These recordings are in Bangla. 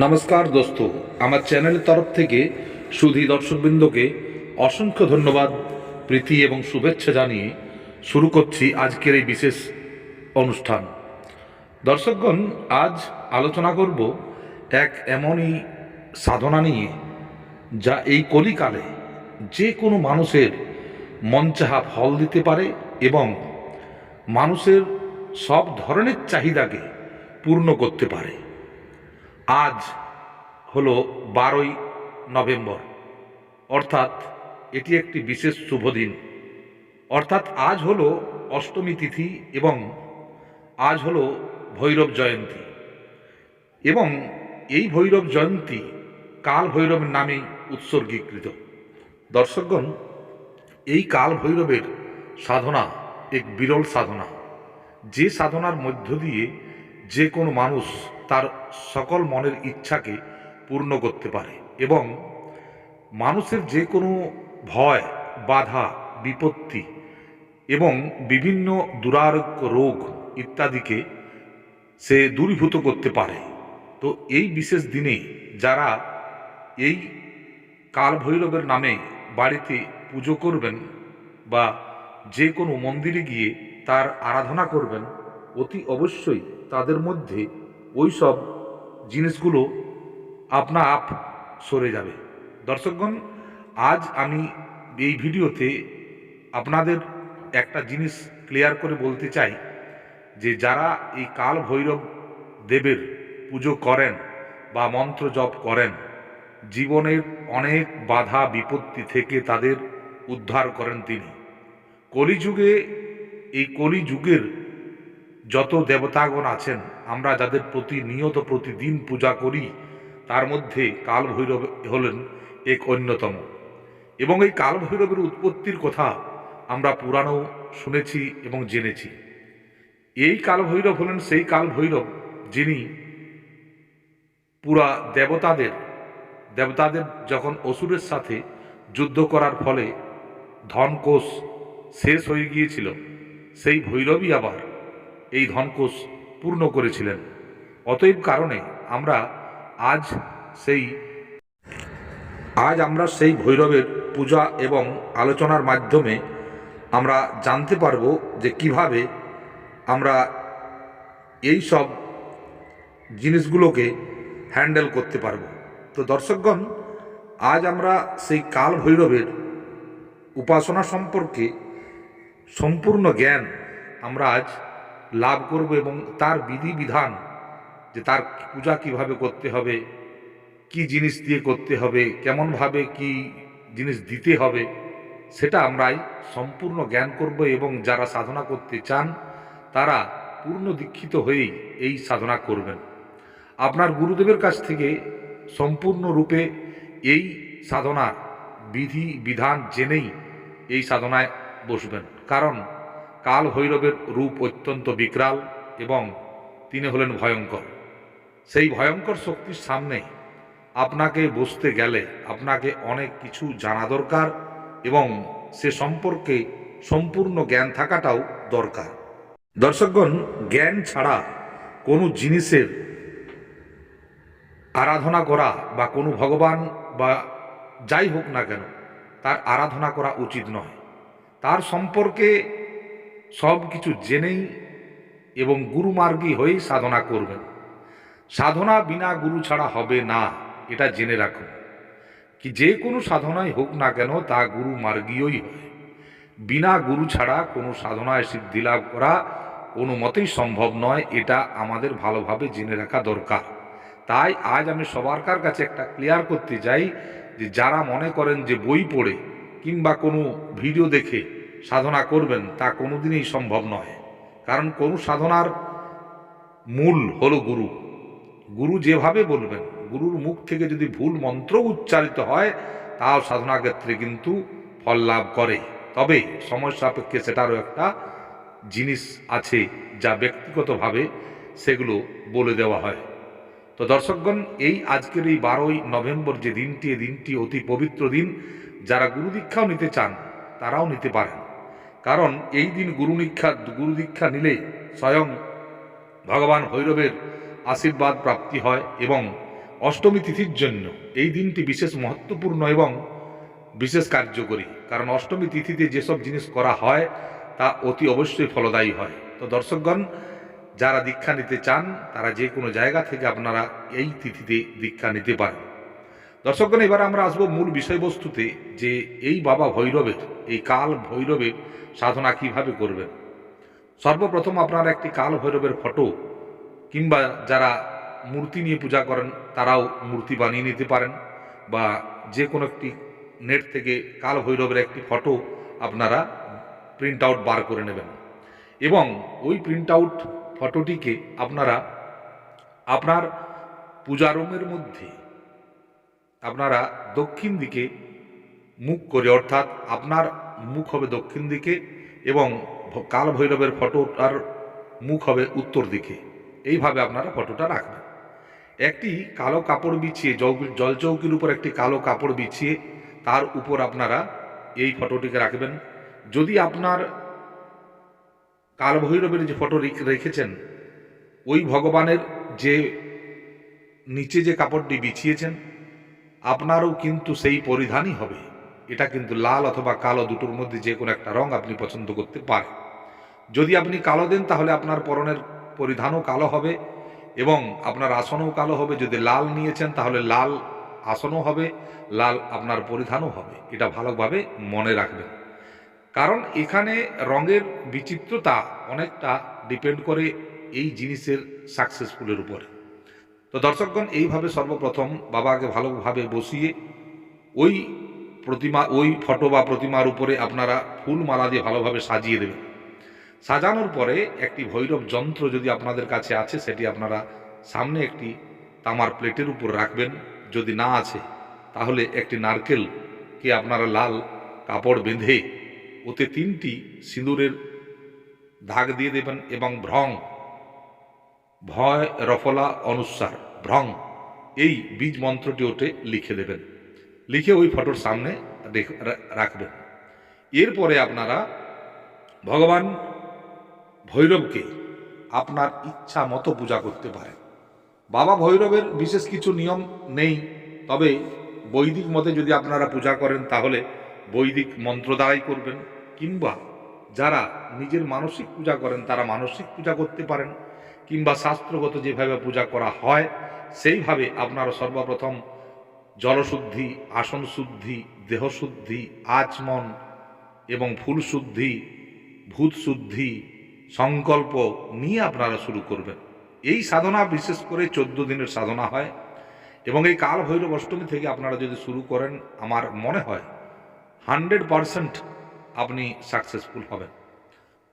নমস্কার দোস্ত, আমার চ্যানেলের তরফ থেকে সুধী দর্শকবৃন্দকে অসংখ্য ধন্যবাদ, প্রীতি এবং শুভেচ্ছা জানিয়ে শুরু করছি আজকের এই বিশেষ অনুষ্ঠান। দর্শকগণ, আজ আলোচনা করব এক এমনই সাধনা নিয়ে, যা এই কলিকালে যে কোনো মানুষের মঞ্চাহা ফল দিতে পারে এবং মানুষের সব ধরনের চাহিদাকে পূর্ণ করতে পারে। আজ হলো বারোই নভেম্বর। অর্থাৎ এটি একটি বিশেষ শুভ দিন। অর্থাৎ আজ হলো অষ্টমী তিথি এবং আজ হলো ভৈরব জয়ন্তী। এবং এই ভৈরব জয়ন্তী কাল ভৈরবের নামেই উৎসর্গীকৃত। দর্শকগণ, এই কাল ভৈরবের সাধনা এক বিরল সাধনা। যে সাধনার মধ্য দিয়ে যে কোনো মানুষ তার সকল মনের ইচ্ছাকে পূর্ণ করতে পারে এবং মানুষের যে কোনো ভয়, বাধা, বিপত্তি এবং বিভিন্ন দুরারোগ্য রোগ ইত্যাদিকে সে দূরীভূত করতে পারে। তো এই বিশেষ দিনে যারা এই কাল ভৈরবের নামে বাড়িতে পুজো করবেন বা যে কোনো মন্দিরে গিয়ে তার আরাধনা করবেন, অতি অবশ্যই তাদের মধ্যে ওই সব জিনিসগুলো আপনা আপ সরে যাবে। দর্শকগণ, আজ আমি এই ভিডিওতে আপনাদের একটা জিনিস ক্লিয়ার করে বলতে চাই যে যারা এই কাল ভৈরব দেবের পুজো করেন বা মন্ত্র জপ করেন, জীবনের অনেক বাধা বিপত্তি থেকে তাদের উদ্ধার করেন তিনি। কলিযুগে, এই কলিযুগের যত দেবতাগণ আছেন, আমরা যাদের প্রতিনিয়ত প্রতিদিন পূজা করি, তার মধ্যে কাল ভৈরব হলেন এক অন্যতম। এবং এই কাল ভৈরবের উৎপত্তির কথা আমরা পুরাণও শুনেছি এবং জেনেছি। এই কাল ভৈরব হলেন সেই কাল ভৈরব যিনি পুরা দেবতাদের দেবতাদের যখন অসুরের সাথে যুদ্ধ করার ফলে ধনকোষ শেষ হয়ে গিয়েছিল, সেই ভৈরবই আবার এই ধনকোষ পূর্ণ করেছিলেন। অতএব কারণে আমরা আজ সেই আজ আমরা সেই ভৈরবের পূজা এবং আলোচনার মাধ্যমে আমরা জানতে পারব যে কীভাবে আমরা এই সব জিনিসগুলোকে হ্যান্ডেল করতে পারব। তো দর্শকগণ, আজ আমরা সেই কাল ভৈরবের উপাসনা সম্পর্কে সম্পূর্ণ জ্ঞান আমরা আজ লাভ করব এবং তার বিধিবিধান যে তার পূজা কীভাবে করতে হবে, কি জিনিস দিয়ে করতে হবে, কেমনভাবে কি জিনিস দিতে হবে, সেটা আমরাই সম্পূর্ণ জ্ঞান করব এবং যারা সাধনা করতে চান, তারা পূর্ণ দীক্ষিত হয়েই এই সাধনা করবেন। আপনার গুরুদেবের কাছ থেকে সম্পূর্ণরূপে এই সাধনার বিধি বিধান জেনেই এই সাধনায় বসবেন। কারণ কাল ভৈরবের রূপ অত্যন্ত বিকরাল এবং তিনি হলেন ভয়ঙ্কর। সেই ভয়ঙ্কর শক্তির সামনে আপনাকে বসতে গেলে আপনাকে অনেক কিছু জানা দরকার এবং সে সম্পর্কে সম্পূর্ণ জ্ঞান থাকাটাও দরকার। দর্শকগণ, জ্ঞান ছাড়া কোনো জিনিসের আরাধনা করা বা কোনো ভগবান বা যাই হোক না কেন, তার আরাধনা করা উচিত নয়। তার সম্পর্কে সব কিছু জেনেই এবং গুরুমার্গী হয়েই সাধনা করবেন। সাধনা বিনা গুরু ছাড়া হবে না, এটা জেনে রাখুন। কি যে কোনো সাধনাই হোক না কেন, তা গুরু মার্গীয়ই হয়। বিনা গুরু ছাড়া কোনো সাধনায় সিদ্ধি লাভ করা কোনো মতেই সম্ভব নয়, এটা আমাদের ভালোভাবে জেনে রাখা দরকার। তাই আজ আমি সবারকার কাছে একটা ক্লিয়ার করতে চাই যে, যারা মনে করেন যে বই পড়ে কিংবা কোনো ভিডিও দেখে সাধনা করবেন তা কোনোদিনই সম্ভব নয়। কারণ কোনো সাধনার মূল হলো গুরু। গুরু যেভাবে বলবেন, গুরুর মুখ থেকে যদি ভুল মন্ত্র উচ্চারিত হয়, তাও সাধনা ক্ষেত্রে কিন্তু ফল লাভ করে। তবে সময় সাপেক্ষে সেটারও একটা জিনিস আছে যা ব্যক্তিগতভাবে সেগুলো বলে দেওয়া হয়। তো দর্শকগণ, এই আজকের এই বারোই নভেম্বর যে দিনটি দিনটি অতি পবিত্র দিন। যারা গুরু দীক্ষাও নিতে চান, তারাও নিতে পারেন। কারণ এই দিন গুরু দীক্ষা গুরু দীক্ষা নিলে স্বয়ং ভগবান ভৈরবের আশীর্বাদ প্রাপ্তি হয় এবং অষ্টমী তিথির জন্য এই দিনটি বিশেষ মহত্বপূর্ণ এবং বিশেষ কার্যকরী। কারণ অষ্টমী তিথিতে যেসব জিনিস করা হয়, তা অতি অবশ্যই ফলদায়ী হয়। তো দর্শকগণ, যারা দীক্ষা নিতে চান, তারা যে কোনো জায়গা থেকে আপনারা এই তিথিতে দীক্ষা নিতে পারেন। দর্শকগণ, এবার আমরা আসব মূল বিষয়বস্তুতে যে এই বাবা ভৈরবের, এই কাল ভৈরবের সাধনা কীভাবে করবেন। সর্বপ্রথম আপনারা একটি কাল ভৈরবের ফটো, কিংবা যারা মূর্তি নিয়ে পূজা করেন, তারাও মূর্তি বানিয়ে নিতে পারেন, বা যে কোনো একটি নেট থেকে কাল ভৈরবের একটি ফটো আপনারা প্রিন্ট আউট বার করে নেবেন। এবং ওই প্রিন্ট আউট ফটোটিকে আপনারা, আপনার পূজা রুমের মধ্যে আপনারা দক্ষিণ দিকে মুখ করে, অর্থাৎ আপনার মুখ হবে দক্ষিণ দিকে এবং কাল ভৈরবের ফটোটার মুখ হবে উত্তর দিকে। এইভাবে আপনারা ফটোটা রাখবেন। একটি কালো কাপড় বিছিয়ে, জল- জলচৌকির উপর একটি কালো কাপড় বিছিয়ে তার উপর আপনারা এই ফটোটিকে রাখবেন। যদি আপনার কাল ভৈরবের যে ফটো রেখেছেন, ওই ভগবানের যে নিচে যে কাপড়টি বিছিয়েছেন আপনারও কিন্তু সেই পরিধানই হবে। এটা কিন্তু লাল অথবা কালো দুটোর মধ্যে যে কোনো একটা রং আপনি পছন্দ করতে পারেন। যদি আপনি কালো দেন, তাহলে আপনার পরনের পরিধানও কালো হবে এবং আপনার আসনও কালো হবে। যদি লাল নিয়েছেন, তাহলে লাল আসনও হবে, লাল আপনার পরিধানও হবে। এটা ভালোভাবে মনে রাখবেন। কারণ এখানে রঙের বিচিত্রতা অনেকটা ডিপেন্ড করে এই জিনিসের সাকসেসফুলের উপরে। তো দর্শকগণ, এইভাবে সর্বপ্রথম বাবাকে ভালোভাবে বসিয়ে ওই প্রতিমা, ওই ফটো বা প্রতিমার উপরে আপনারা ফুল মালা দিয়ে ভালোভাবে সাজিয়ে দেবেন। সাজানোর পরে একটি ভৈরব যন্ত্র যদি আপনাদের কাছে আছে, সেটি আপনারা সামনে একটি তামার প্লেটের উপর রাখবেন। যদি না আছে, তাহলে একটি নারকেলকে আপনারা লাল কাপড় বেঁধে ওতে তিনটি সিঁদুরের দাগ দিয়ে দেবেন এবং ভ্রং ভয় রফলা অনুসার, ভ্রং। এই বীজ মন্ত্রটি ওতে লিখে দেবেন। লিখে ওই ফটোর সামনে রাখবেন। এরপরে আপনারা, ভগবান ভৈরবকে আপনার ইচ্ছা মতো পূজা করতে পারেন। বাবা ভৈরবের বিশেষ কিছু নিয়ম নেই, তবে বৈদিক মতে যদি আপনারা পূজা করেন তাহলে বৈদিক মন্ত্র দ্বারাই করবেন, কিংবা যারা নিজের মানসিক পূজা করেন, তারা মানসিক পূজা করতে পারেন কিংবা শাস্ত্রগত যেভাবে পূজা করা হয়, সেইভাবে আপনারা সর্বপ্রথম জলশুদ্ধি আসন শুদ্ধি দেহশুদ্ধি, আচমন এবং ফুল শুদ্ধি ভূত শুদ্ধি সংকল্প নিয়ে আপনারা শুরু করবেন। এই সাধনা বিশেষ করে চোদ্দ দিনের সাধনা হয় এবং এই কাল ভৈরব অষ্টমী থেকে আপনারা যদি শুরু করেন, আমার মনে হয় হান্ড্রেড পারসেন্ট আপনি সাকসেসফুল হবেন।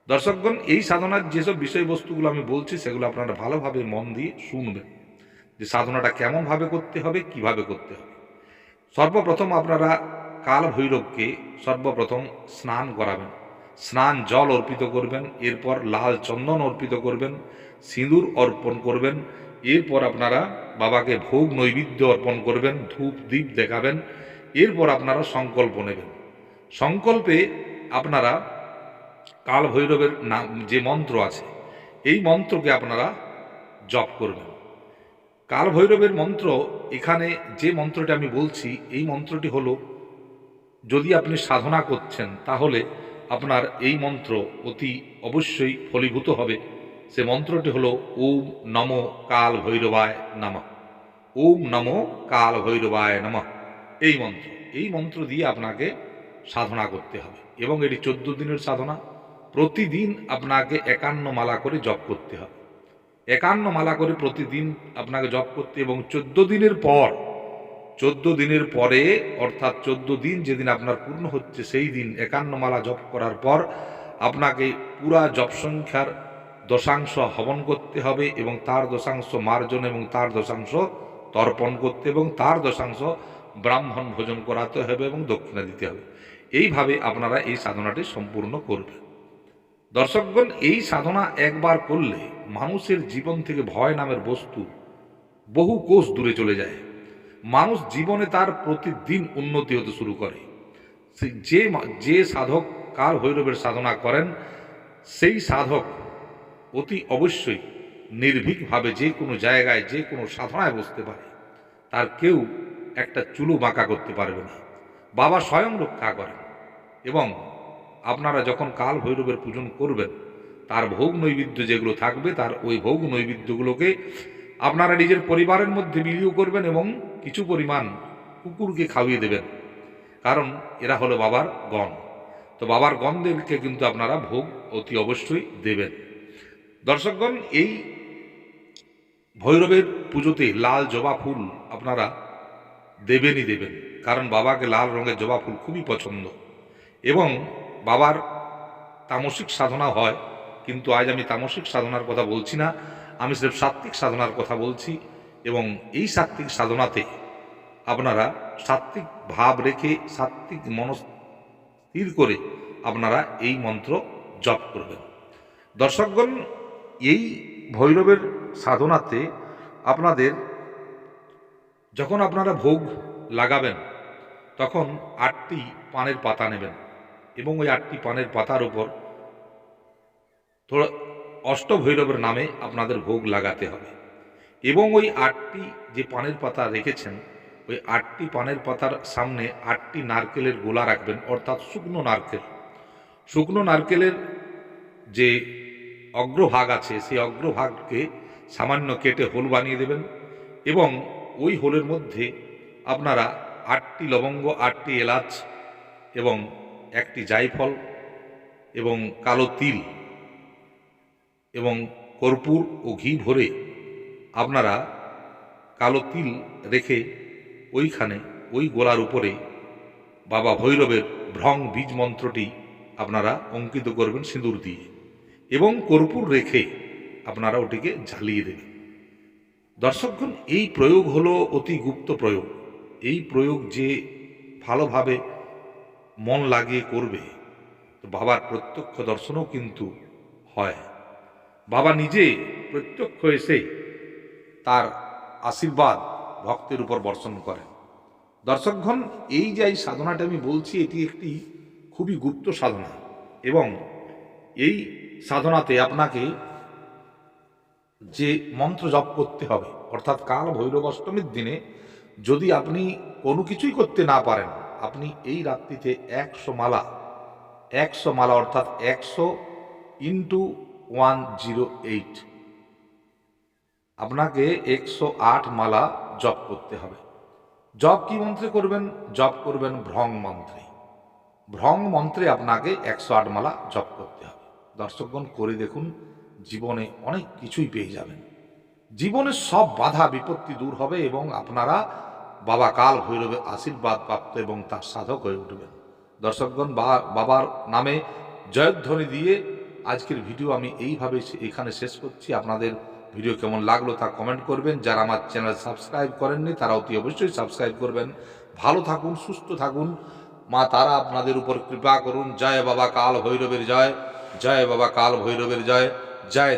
দর্শকগণ, এই সাধনার যেসব বিষয়বস্তুগুলো আমি বলছি, সেগুলো আপনারা ভালোভাবে মন দিয়ে শুনবেন। যে সাধনাটা কেমনভাবে করতে হবে, কীভাবে করতে হবে। সর্বপ্রথম আপনারা কাল ভৈরবকে সর্বপ্রথম স্নান করাবেন। স্নান জল অর্পিত করবেন, এরপর লাল চন্দন অর্পিত করবেন, সিঁদুর অর্পণ করবেন, এরপর আপনারা বাবাকে ভোগ নৈবেদ্য অর্পণ করবেন, ধূপ দ্বীপ দেখাবেন, এরপর আপনারা সংকল্প নেবেন। সংকল্পে আপনারা কাল ভৈরবের নাম, যে মন্ত্র আছে, এই মন্ত্রকে আপনারা জপ করবেন। কাল ভৈরবের মন্ত্র, এখানে যে মন্ত্রটি আমি বলছি, এই মন্ত্রটি হলো, যদি আপনি সাধনা করছেন, তাহলে আপনার এই মন্ত্র অতি অবশ্যই ফলীভূত হবে। সে মন্ত্রটি হলো, ওম নম কাল ভৈরবায় নমঃ। ওম নম কাল ভৈরবায় নমঃ। এই মন্ত্র এই মন্ত্র দিয়ে আপনাকে সাধনা করতে হবে। এবং এটি চোদ্দ দিনের সাধনা। প্রতিদিন আপনাকে একান্ন মালা করে জপ করতে হবে একান্ন মালা করে প্রতিদিন আপনাকে জপ করতে এবং চোদ্দ দিনের পর, চোদ্দ দিনের পরে, অর্থাৎ চোদ্দ দিন যেদিন আপনার পূর্ণ হচ্ছে, সেই দিন একান্ন মালা জপ করার পর আপনাকে পুরা জপ সংখ্যার দশাংশ হবন করতে হবে এবং তার দশাংশ মার্জন এবং তার দশাংশ তর্পণ করতে এবং তার দশাংশ ব্রাহ্মণ ভোজন করাতে হবে এবং দক্ষিণা দিতে হবে। এইভাবে আপনারা এই সাধনাটি সম্পূর্ণ করবেন। দর্শকগণ, এই সাধনা একবার করলে মানুষের জীবন থেকে ভয় নামের বস্তু বহু কোষ দূরে চলে যায়। মানুষ জীবনে তার প্রতিদিন উন্নতি হতে শুরু করে। যে যে সাধক কাল ভৈরবের সাধনা করেন, সেই সাধক অতি অবশ্যই নির্ভীকভাবে যে কোনো জায়গায়, যে কোনো সাধনায় বসতে পারে। তার কেউ একটা চুলো বাঁকা করতে পারবে না। বাবা স্বয়ং রক্ষা করেন। এবং আপনারা যখন কাল ভৈরবের পূজন করবেন, তার ভোগ নৈবেদ্য যেগুলো থাকবে, তার ওই ভোগ নৈবেদ্যগুলোকে আপনারা নিজের পরিবারের মধ্যে বিলিও করবেন এবং কিছু পরিমাণ কুকুরকে খাওয়িয়ে দেবেন। কারণ এরা হলো বাবার গণ। তো বাবার গণদেরকে কিন্তু আপনারা ভোগ অতি অবশ্যই দেবেন। দর্শকগণ, এই ভৈরবের পুজোতে লাল জবা ফুল আপনারা দেবেনই দেবেন। কারণ বাবাকে লাল রঙের জবা ফুল খুবই পছন্দ। এবং বাবার তামসিক সাধনা হয়, কিন্তু আজ আমি তামসিক সাধনার কথা বলছি না, আমি সির্ফ সাত্ত্বিক সাধনার কথা বলছি এবং এই সাত্ত্বিক সাধনাতে আপনারা সাত্ত্বিক ভাব রেখে সাত্ত্বিক মনস্থির করে আপনারা এই মন্ত্র জপ করবেন। দর্শকগণ, এই ভৈরবের সাধনাতে আপনাদের যখন আপনারা ভোগ লাগাবেন, তখন আটটি পানের পাতা নেবেন। এবং ওই আটটি পানের পাতার উপর থোড়া অষ্টভৈরবের নামে আপনাদের ভোগ লাগাতে হবে। এবং ওই আটটি যে পানের পাতা রেখেছেন, ওই আটটি পানের পাতার সামনে আটটি নারকেলের গোলা রাখবেন, অর্থাৎ শুকনো নারকেল। শুকনো নারকেলের যে অগ্রভাগ আছে, সেই অগ্রভাগকে সামান্য কেটে হোল বানিয়ে দেবেন এবং ওই হোলের মধ্যে আপনারা আটটি লবঙ্গ, আটটি এলাচ এবং একটি জায়ফল এবং কালো তিল এবং কর্পূর ও ঘি ভরে আপনারা কালো তিল রেখে ওইখানে ওই গোলার উপরে বাবা ভৈরবের ভ্রং বীজ মন্ত্রটি আপনারা অঙ্কিত করবেন সিঁদুর দিয়ে এবং কর্পূর রেখে আপনারা ওটিকে ঝালিয়ে দেবেন। দর্শকগণ, এই প্রয়োগ হলো অতি গুপ্ত প্রয়োগ। এই প্রয়োগ যে ভালোভাবে মন লাগিয়ে করবে, তো বাবার প্রত্যক্ষ দর্শনও কিন্তু হয়। বাবা নিজে প্রত্যক্ষ এসে তার আশীর্বাদ ভক্তের উপর বর্ষণ করেন। দর্শকগণ, এই যে এই সাধনাটা আমি বলছি, এটি একটি খুবই গুপ্ত সাধনা এবং এই সাধনাতে আপনাকে যে মন্ত্র জপ করতে হবে, অর্থাৎ কাল ভৈরব অষ্টমীর দিনে যদি আপনি কোনো কিছুই করতে না পারেন আপনি এই রাত্রিতে একশো মালা একশো মালা অর্থাৎ একশো ইন্টু ওয়ান জিরো এইট আপনাকে একশো আট মালা জপ করতে হবে। জপ কি মন্ত্রে করবেন? জপ করবেন ভ্রং মন্ত্রে। ভ্রং মন্ত্রে আপনাকে একশো আট মালা জপ করতে হবে। দর্শকগণ, করে দেখুন, জীবনে অনেক কিছুই পেয়ে যাবেন। জীবনের সব বাধা, বিপত্তি দূর হবে এবং আপনারা বাবা কাল ভৈরবে আশীর্বাদ প্রাপ্ত এবং তার সাধক হয়ে উঠবেন। দর্শকগণ বাবার নামে জয়ধ্বনি দিয়ে আজকের ভিডিও আমি এইভাবে এখানে শেষ করছি। আপনাদের ভিডিও কেমন লাগল তা কমেন্ট করবেন। যারা আমার চ্যানেল সাবস্ক্রাইব করেননি, তারা অতি অবশ্যই সাবস্ক্রাইব করবেন। ভালো থাকুন, সুস্থ থাকুন। মা তারা আপনাদের উপর কৃপা করুন। জয় বাবা কাল ভৈরবের জয়। জয় বাবা কাল ভৈরবের জয়। জয়